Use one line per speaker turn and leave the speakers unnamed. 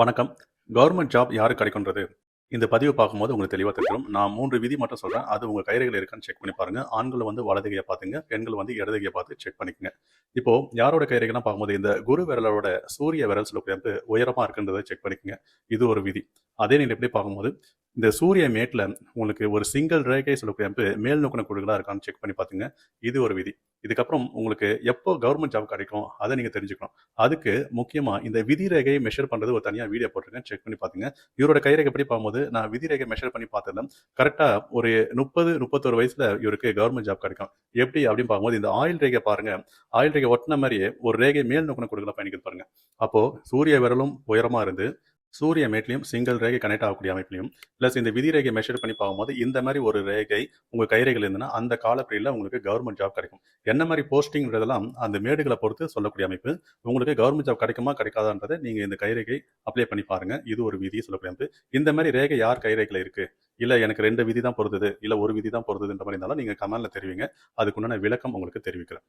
வணக்கம். Government job யாருக்கு கிடைக்குன்றது? இந்த பதிவு பார்க்கும்போது உங்களுக்கு தெளிவாக தெரியும் நான் மூன்று விதி மட்டும் சொல்கிறேன் அது உங்கள் கைரேகையில் இருக்கான்னு செக் பண்ணி பாருங்க. ஆண்கள் வந்து வலதுகையை பார்த்துங்க. பெண்கள் வந்து இடதுகையை பார்த்து செக் பண்ணிக்கங்க. இப்போ யாரோட கைரேகைலாம் பார்க்கும்போது இந்த குரு விரலோட சூரிய விரல் சொல்லக்கூடிய உயரமாக இருக்குன்றதை செக் பண்ணிக்கங்க. இது ஒரு விதி. அதே நீங்கள் எப்படி பார்க்கும்போது இந்த சூரிய மேட்டில் உங்களுக்கு ஒரு சிங்கிள் ரேகை சொல்லக்கூடிய மேல் நோக்கின குழுக்களாக இருக்கான்னு செக் பண்ணி பார்த்துங்க. இது ஒரு விதி. இதுக்கப்புறம் உங்களுக்கு எப்போ கவர்மெண்ட் ஜாப் கிடைக்கும் அதை நீங்கள் தெரிஞ்சுக்கணும். அதுக்கு முக்கியமாக இந்த விதி ரேகையை மெஷர் பண்ணுறது ஒரு தனியாக வீடியோ போட்டிருக்கேன் செக் பண்ணி பார்த்துங்க. இவரோட கைரேகை எப்படி பார்க்கும்போது நான் விதி ரேகை மெஷர் பண்ணி பார்த்ததில் கரெக்டாக ஒரு முப்பது முப்பத்தொரு வயசில் இவருக்கு கவர்மெண்ட் ஜாப் கிடைக்கும். எப்படி அப்படின்னு பார்க்கும்போது இந்த ஆயில் ரேகை பாருங்கள் ஆயில் ரேகை ஒட்டின மாதிரியே ஒரு ரேகை மேல் நோக்கின கொடுக்கல பயணிக்கிறது பாருங்கள் அப்போது சூரிய விரலும் உயரமாக இருந்து சூரிய மேட்லையும் சிங்கிள் ரேகை கனெக்ட் ஆகக்கூடிய அமைப்புலையும் ப்ளஸ் இந்த விதி ரேகை மெஷர் பண்ணி பார்க்கும்போது இந்த மாதிரி ஒரு ரேகை உங்க கைரேகையில் இருந்ததுன்னா அந்த காலப்பிரியில் உங்களுக்கு கவர்மெண்ட் ஜாப் கிடைக்கும். என்ன மாதிரி போஸ்டிங்கிறதெல்லாம் அந்த மேடுகளை பொறுத்து சொல்லக்கூடிய அமைப்பு. உங்களுக்கு கவர்மெண்ட் ஜாப் கிடைக்குமா கிடைக்காதான்றதை நீங்க இந்த கைரேகை அப்ளை பண்ணி பாருங்க. இது ஒரு விதி சொல்லக்கூடிய அமைப்பு. இந்த மாதிரி ரேகை யார் கைரேகையில் இருக்கு? இல்ல எனக்கு ரெண்டு விதி தான் பொறுத்தது இல்ல ஒரு விதி தான் பொறுத்ததுன்ற மாதிரி இருந்தாலும் நீங்க கமெண்ட்ல தெரிவிங்க. அதுக்குண்டான விளக்கம் உங்களுக்கு தெரிவிக்கிறேன்.